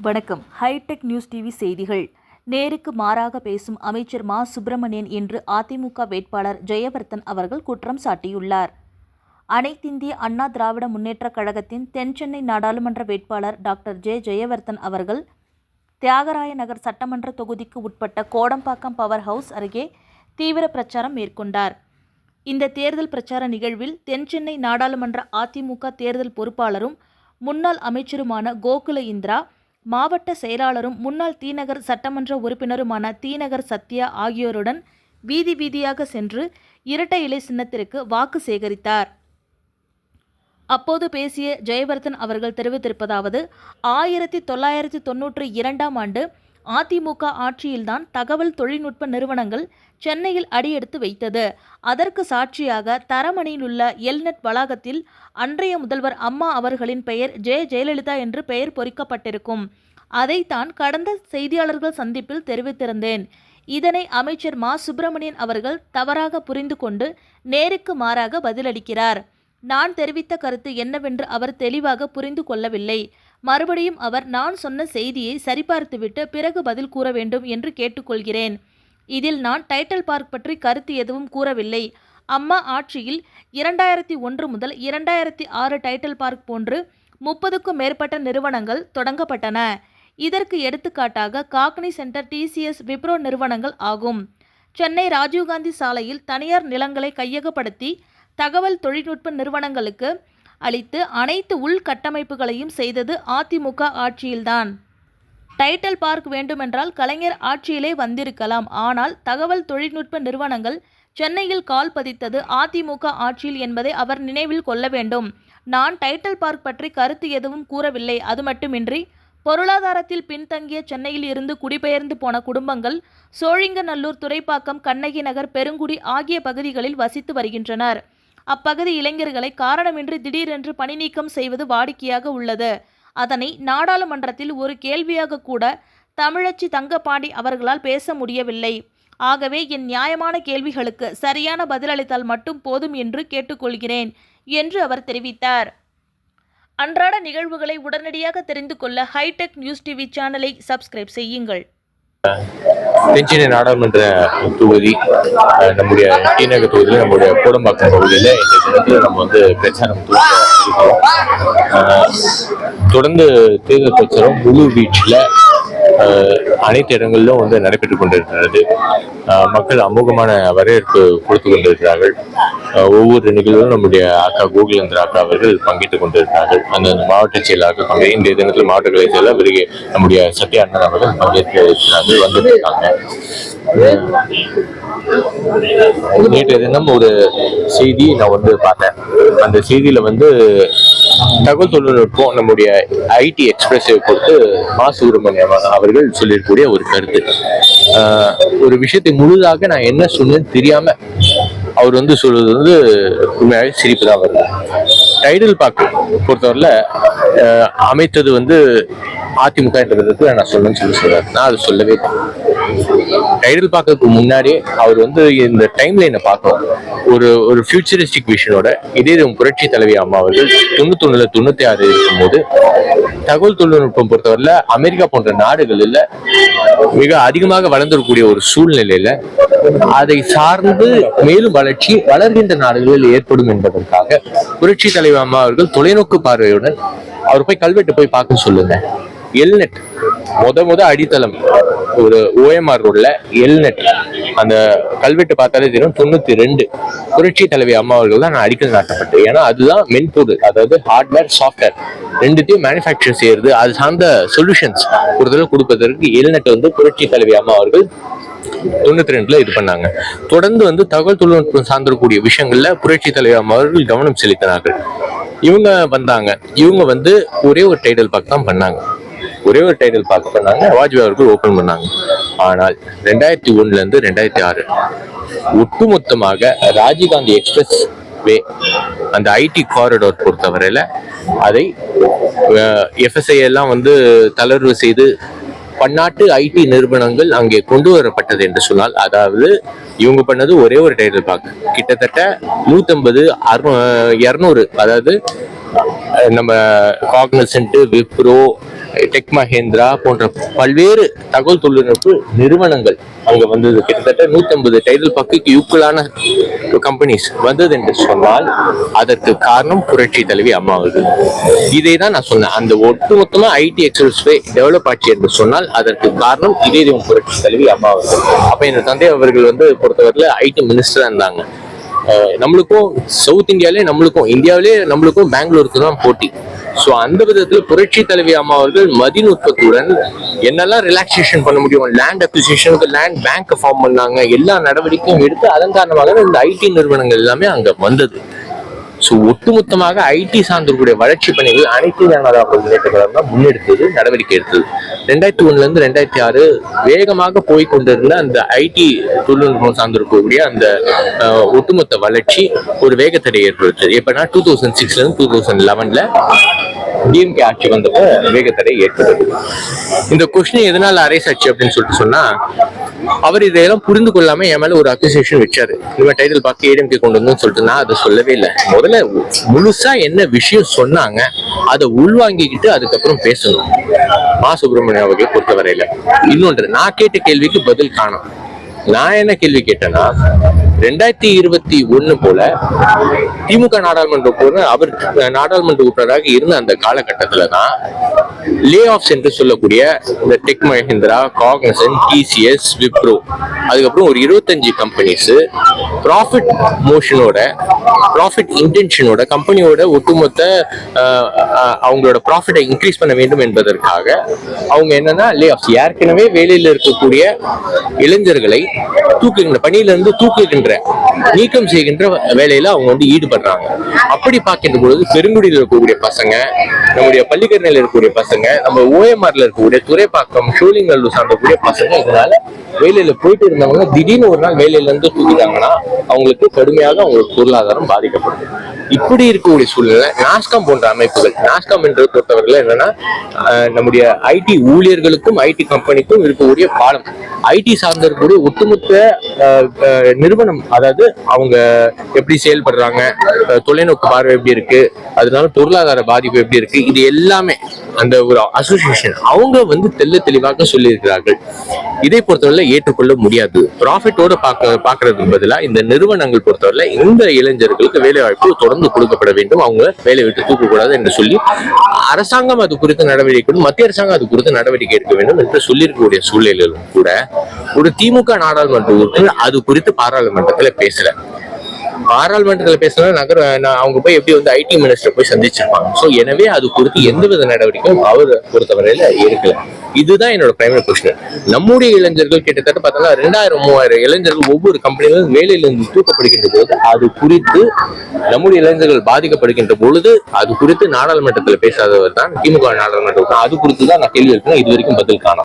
வணக்கம். Hitech news TV செய்திகள். நேருக்கு மாறாக பேசும் அமைச்சர் மா. சுப்பிரமணியன் என்று அதிமுக வேட்பாளர் ஜெயவர்தன் அவர்கள் குற்றம் சாட்டியுள்ளார். அனைத்திந்திய அண்ணா திராவிட முன்னேற்றக் கழகத்தின் தென்சென்னை நாடாளுமன்ற வேட்பாளர் டாக்டர் ஜே. ஜெயவர்தன் அவர்கள் தியாகராய நகர் சட்டமன்ற தொகுதிக்கு உட்பட்ட கோடம்பாக்கம் பவர் ஹவுஸ் அருகே தீவிர பிரச்சாரம் மேற்கொண்டார். இந்த தேர்தல் பிரச்சார நிகழ்வில் தென்சென்னை நாடாளுமன்ற அதிமுக தேர்தல் பொறுப்பாளரும் முன்னாள் அமைச்சருமான கோகுல இந்திரா மாவட்ட செயலாளரும் முன்னாள் தீநகர் சட்டமன்ற உறுப்பினருமான தீநகர் சத்யா ஆகியோருடன் வீதி வீதியாக சென்று இரட்டை இலை சின்னத்திற்கு வாக்கு சேகரித்தார். அப்போது பேசிய ஜெயவர்தன் அவர்கள் தெரிவித்திருப்பதாவது ஆயிரத்தி தொள்ளாயிரத்தி தொன்னூற்றி இரண்டாம் ஆண்டு அதிமுக ஆட்சியில்தான் தகவல் தொழில்நுட்ப நிறுவனங்கள் சென்னையில் அடியெடுத்து வைத்தது. அதற்கு சாட்சியாக தரமணியில் உள்ள எல்நெட் வளாகத்தில் அன்றைய முதல்வர் அம்மா அவர்களின் பெயர் ஜெ. ஜெயலலிதா என்று பெயர் பொறிக்கப்பட்டிருக்கும். அதைத்தான் கடந்த செய்தியாளர்கள் சந்திப்பில் தெரிவித்திருந்தேன். இதனை அமைச்சர் மா. சுப்பிரமணியன் அவர்கள் தவறாக புரிந்து கொண்டு நேருக்கு மாறாக பதிலளிக்கிறார். நான் தெரிவித்த கருத்து என்னவென்று அவர் தெளிவாக புரிந்து கொள்ளவில்லை. மறுபடியும் அவர் நான் சொன்ன செய்தியை சரிபார்த்துவிட்டு பிறகு பதில் கூற வேண்டும் என்று கேட்டுக்கொள்கிறேன். இதில் நான் டைட்டில் பார்க் பற்றி கருத்து எதுவும் கூறவில்லை. அம்மா ஆட்சியில் இரண்டாயிரத்தி ஒன்று முதல் இரண்டாயிரத்தி ஆறு டைட்டில் பார்க் போன்று முப்பதுக்கும் மேற்பட்ட நிறுவனங்கள் தொடங்கப்பட்டன. இதற்கு எடுத்துக்காட்டாக காக்னி சென்டர் டிசிஎஸ் விப்ரோ நிறுவனங்கள் ஆகும். சென்னை ராஜீவ்காந்தி சாலையில் தனியார் நிலங்களை கையகப்படுத்தி தகவல் தொழில்நுட்ப நிறுவனங்களுக்கு அளித்து அனைத்து உள்கட்டமைப்புகளையும் செய்தது அதிமுக ஆட்சியில்தான். டைட்டல் பார்க் வேண்டுமென்றால் கலைஞர் ஆட்சியிலே வந்திருக்கலாம். ஆனால் தகவல் தொழில்நுட்ப நிறுவனங்கள் சென்னையில் கால் பதித்தது அதிமுக ஆட்சியில் என்பதை அவர் நினைவில் கொள்ள வேண்டும். நான் டைட்டல் பார்க் பற்றி கருத்து எதுவும் கூறவில்லை. அது மட்டுமின்றி பொருளாதாரத்தில் பின்தங்கிய சென்னையில் இருந்து குடிபெயர்ந்து போன குடும்பங்கள் சோழிங்கநல்லூர் துறைப்பாக்கம் கண்ணகி நகர் பெருங்குடி ஆகிய பகுதிகளில் வசித்து வருகின்றனர். அப்பகுதி இளைஞர்களை காரணமின்றி திடீரென்று பணி நீக்கம் செய்வது வாடிக்கையாக உள்ளது. அதனை நாடாளுமன்றத்தில் ஒரு கேள்வியாக கூட தமிழச்சி தங்கபாண்டி அவர்களால் பேச முடியவில்லை. ஆகவே என் நியாயமான கேள்விகளுக்கு சரியான பதிலளித்தால் மட்டும் போதும் என்று கேட்டுக்கொள்கிறேன் என்று அவர் தெரிவித்தார். அன்றாட நிகழ்வுகளை உடனடியாக தெரிந்து கொள்ள ஹைடெக் நியூஸ் டிவி சேனலை சப்ஸ்கிரைப் செய்யுங்கள். தென்சென்னை நாடாளுமன்ற தொகுதி நம்முடைய டிநகர் தொகுதியில் நம்முடைய கோடம்பாக்கம் பகுதியில் இந்த தினத்தில் நம்ம வந்து பிரச்சாரம் தொடர்ந்து தேர்தல் பிரச்சாரம் முழு வீச்சில் அனைத்து இடங்களிலும் வந்து நடைபெற்றுக் கொண்டிருக்கிறது. மக்கள் அமோகமான வரவேற்பு கொடுத்து கொண்டிருக்கிறார்கள். ஒவ்வொரு நிகழ்விலும் நம்முடைய அக்கா கோகுலேந்திர அக்கா அவர்கள் பங்கேற்றுக் கொண்டிருக்கிறார்கள். அந்த மாவட்ட செயலாளர்கள் பங்கு இன்றைய தினத்தில் மாவட்ட கலை செயலர் பிறகு நம்முடைய சத்ய அண்ணன் அவர்கள் பங்கேற்க இருக்கிறார்கள் வந்துருக்காங்க நேற்றைய தினம் ஒரு செய்தி நான் வந்து பார்த்தேன். அந்த செய்தியில வந்து தகவல் தொழில்நுட்பம் நம்முடைய ஐடி எக்ஸ்பிரஸை பொறுத்து மா சுப்பிரமணியம் அவர்கள் சொல்லியிருக்கக்கூடிய ஒரு கருத்து. ஆஹ் ஒரு விஷயத்தை முழுதாக நான் என்ன சொன்னேன்னு தெரியாம அவர் வந்து சொல்றது வந்து உண்மையாகவே சிரிப்பு தான் வருது. டைடல் பார்க்க பொறுத்தவரையில அமைத்தது வந்து அதிமுக என்ற விதத்தில் நான் சொல்லணும்னு சொல்லி சொல்றாரு. நான் அது சொல்லவே டைட்டில் பார்க்கறதுக்கு முன்னாடியே அவர் வந்து இந்த டைம் லைனை பார்க்கணும். ஒரு ஒரு ஃபியூச்சரிஸ்டிக் விஷனோட இதே புரட்சி தலைவி அம்மா அவர்கள் தொண்ணூத்தொன்னுல தொண்ணூத்தி ஆறு இருக்கும்போது தகவல் தொழில்நுட்பம் பொறுத்தவரையில அமெரிக்கா போன்ற நாடுகளில் மிக அதிகமாக வளர்ந்திருக்கக்கூடிய ஒரு சூழ்நிலையில அதை சார்ந்து மேலும் வளர்ச்சி வளர்கின்ற நாடுகளில் ஏற்படும் என்பதற்காக புரட்சி தலைவி அம்மா அவர்கள் தொலைநோக்கு பார்வையுடன் அவர் போய் கல்வெட்டு போய் பார்க்க சொல்லுங்க. எல்நெட் முத முத அடித்தளம். ஒரு ஓஎம்ஆர் ரோட்ல எல்நெட் அந்த கல்வெட்டு பார்த்தாலே தெரியும் தொண்ணூத்தி ரெண்டு. புரட்சி தலைவி அம்மா அவர்கள் தான் நான் அடிக்கல் நாட்டப்பட்டு ஏன்னா அதுதான் மென்பொருள் அதாவது ஹார்ட்வேர் சாஃப்ட்வேர் ரெண்டுத்தையும் மேனுஃபேக்சர் செய்யறது அது சார்ந்த சொல்யூஷன்ஸ் ஒரு தடவை கொடுப்பதற்கு எல்நெட் வந்து புரட்சி தலைவி அம்மா அவர்கள் தொண்ணூத்தி ரெண்டுல இது பண்ணாங்க. தொடர்ந்து வந்து தகவல் தொழில்நுட்பம் சார்ந்திருக்கூடிய விஷயங்கள்ல புரட்சி தலைவர் அம்மாவர்கள் கவனம் செலுத்தினார்கள். இவங்க வந்தாங்க. இவங்க வந்து ஒரே ஒரு டைட்டில் பார்க் தான் பண்ணாங்க. ஒரே ஒரு டைட்டில் பார்க்க பண்ணாங்க வாஜ்பாய் அவர்கள் ஓப்பன் பண்ணாங்க. ஆனால் ரெண்டாயிரத்தி ஒன்றுலேருந்து இருந்து ரெண்டாயிரத்தி ஆறு ஒட்டுமொத்தமாக ராஜீவ்காந்தி எக்ஸ்பிரஸ் வே அந்த ஐடி காரிடோர் பொறுத்தவரையில அதை எஃப்எஸ்ஐ எல்லாம் வந்து தளர்வு செய்து பன்னாட்டு ஐடி நிறுவனங்கள் அங்கே கொண்டு வரப்பட்டது என்று சொன்னால் அதாவது இவங்க பண்ணது ஒரே ஒரு டைட்டில் பார்க்க. கிட்டத்தட்ட நூற்றம்பது அறுநூ இரநூறு அதாவது நம்ம காக்னசென்ட் விப்ரோ டெக் மஹேந்திரா போன்ற பல்வேறு தகவல் தொழில்நுட்ப நிறுவனங்கள் அங்க வந்தது. கிட்டத்தட்ட நூத்தம்பது டைட்டில் பக்குக்கு யூக்குவலான கம்பெனிஸ் வந்தது என்று சொன்னால் அதற்கு காரணம் புரட்சி தலைவி அம்மா இதை தான் நான் சொன்னேன். அந்த ஒட்டுமொத்தமா ஐடி எக்ஸ்பிரஸ்வே டெவலப் ஆச்சு என்று சொன்னால் அதற்கு காரணம் இதே புரட்சி தலைவி அம்மா அவர்கள் அப்ப என் தந்தை அவர்கள் வந்து பொறுத்தவரையில ஐடி மினிஸ்டரா இருந்தாங்க. நம்மளுக்கும் சவுத் இந்தியாவிலே நம்மளுக்கும் இந்தியாவிலே நம்மளுக்கும் பெங்களூருக்கு தான் போட்டி. ஸோ அந்த விதத்தில் புரட்சி தலைவி அம்மா அவர்கள் மதிநுட்பத்துடன் என்னெல்லாம் ரிலாக்ஸேஷன் பண்ண முடியும்? லேண்ட் அக்விசிஷனுக்கு லேண்ட் பேங்க் ஃபார்ம் பண்ணாங்க. எல்லா நடவடிக்கையும் எடுத்து அதன் காரணமாக இந்த ஐடி நிறுவனங்கள் எல்லாமே அங்கே வந்தது. ஸோ ஒட்டுமொத்தமாக ஐடி சார்ந்திருக்கக்கூடிய வளர்ச்சி பணிகள் அனைத்து ஜனதா முன்னேற்றங்களும் தான் முன்னெடுத்தது நடவடிக்கை எடுத்தது. ரெண்டாயிரத்தி ஒன்றுலேருந்து ரெண்டாயிரத்தி ஆறு வேகமாக போய் கொண்டிருந்த அந்த ஐடி தொழில்நுட்பம் சார்ந்திருக்கக்கூடிய அந்த ஒட்டுமொத்த வளர்ச்சி ஒரு வேகத்தடை ஏற்படுத்தது எப்படின்னா டூ தௌசண்ட் சிக்ஸ்லேருந்து டூ தௌசண்ட் லெவனில் டிஎம்கே ஆட்சி வந்தப்போ வேகத்தடை ஏற்பட்டது. இந்த கொஸ்டின் எதனால் அரைஸ் ஆச்சு அப்படின்னு சொல்லிட்டு சொன்னா அவர் இதையெல்லாம் புரிந்து கொள்ளாம என் மேல ஒரு அக்யூசேஷன் வச்சாரு. இந்த டைட்டில் பார்த்து ஏடிஎம்கே கொண்டு வந்து சொல்லிட்டு நான் அதை சொல்லவே இல்லை. முதல்ல முழுசா என்ன விஷயம் சொன்னாங்க அதை உள்வாங்கிக்கிட்டு அதுக்கப்புறம் பேசணும். மா சுப்பிரமணியம் அவர்களை பொறுத்தவரையில. இன்னொன்று நான் கேட்ட கேள்விக்கு பதில் காணும். நான் என்ன கேள்வி கேட்டேன்னா ரெண்டாயிரத்தி இருபத்தி ஒண்ணு போல திமுக நாடாளுமன்ற உறுப்பினர் அவர் நாடாளுமன்ற உறுப்பினராக இருந்த அந்த காலகட்டத்தில் தான் லே ஆஃப்ஸ் என்று சொல்லக்கூடிய இந்த tech Mahindra Cognizant TCS Wipro அதுக்கப்புறம் ஒரு இருபத்தஞ்சு companies profit motion profit intention கம்பெனியோட ஒட்டுமொத்த அவங்களோட ப்ராஃபிட்டை இன்க்ரீஸ் பண்ண வேண்டும் என்பதற்காக அவங்க என்னன்னா லே ஆஃப்ஸ் ஏற்கனவே வேலையில் இருக்கக்கூடிய இளைஞர்களை தூக்குகின்ற பணியிலிருந்து தூக்குகின்ற நீக்கம் செய்கின்ற வேலையில அவங்க வந்து ஈடுபடுறாங்க. அப்படி பார்க்கின்ற பொழுது பெருங்குடியில் இருக்கக்கூடிய பசங்க நம்முடைய பள்ளிக்கரணையில் இருக்கக்கூடிய பசங்க நம்ம ஓஎம்ஆர்ல இருக்கக்கூடிய துறைப்பாக்கம் ஷோலிங்கல்லூர் சார்ந்தக்கூடிய பசங்க இதனால வேலையில போயிட்டு இருந்தவங்க திடீர்னு ஒரு நாள் வேலையில இருந்து தூக்கிட்டாங்கன்னா அவங்களுக்கு கடுமையாக அவங்களுக்கு பொருளாதாரம் பாதிக்கப்படும் இப்படி இருக்கக்கூடிய சூழ்நிலை நாஸ்காம் போன்ற அமைப்புகள். நாஸ்காம் என்று பொறுத்தவரையில் என்னன்னா நம்முடைய ஐடி ஊழியர்களுக்கும் ஐடி கம்பெனிக்கும் இருக்கக்கூடிய பாலம். ஐடி சார்ந்த இருக்கக்கூடிய ஒட்டுமொத்த நிறுவனம் அதாவது அவங்க எப்படி செயல்படுறாங்க தொலைநோக்கு பார்வை எப்படி இருக்கு அதனால பொருளாதார பாதிப்பு எப்படி இருக்கு இது எல்லாமே அந்த ஒரு அசோசியேஷன் அவங்க வந்து தெல்ல தெளிவாக சொல்லியிருக்கிறார்கள். இதை பொறுத்தவரை ஏற்றுக்கொள்ள முடியாது. ப்ராஃபிட்டோட பார்க்க பார்க்கறதுக்கு பதிலா இந்த நிறுவனங்கள் பொறுத்தவரை இந்த இளைஞர்களுக்கு வேலை வாய்ப்பு தொடர்ந்து கொடுக்கப்பட வேண்டும். அவங்க வேலை விட்டு தூக்கக்கூடாது என்று சொல்லி அரசாங்கம் அது குறித்து நடவடிக்கை எடுக்கணும். மத்திய அரசாங்கம் அது குறித்து நடவடிக்கை எடுக்க வேண்டும் என்று சொல்லியிருக்கக்கூடிய சூழ்நிலையிலும் கூட ஒரு திமுக நாடாளுமன்ற உறுப்பினர் அது குறித்து பாராளுமன்றத்துல பேசல. பாராளுமன்றத்தில் பேசினா நகர நான் அவங்க போய் எப்படி வந்து ஐடி மினிஸ்டர் போய் சந்திச்சிருப்பாங்க. சோ எனவே அது குறித்து எந்தவித நடவடிக்கையும் அவர் பொறுத்தவரையில இருக்கல இதுதான் என்னோட பிரைமரி கொஸ்டின் நம்முடைய இளைஞர்கள் கிட்டத்தட்ட பார்த்தோம்னா ரெண்டாயிரம் மூவாயிரம் இளைஞர்கள் ஒவ்வொரு கம்பெனிகளும் வேலையிலிருந்து தூக்கப்படுகின்ற போது அது குறித்து நம்முடைய இளைஞர்கள் பாதிக்கப்படுகின்ற பொழுது அது குறித்து நாடாளுமன்றத்தில் பேசாதவர் தான் திமுக நாடாளுமன்றம் அது குறித்து தான் நான் கேள்வி இருக்கேன் இது வரைக்கும் பதில் காணும்.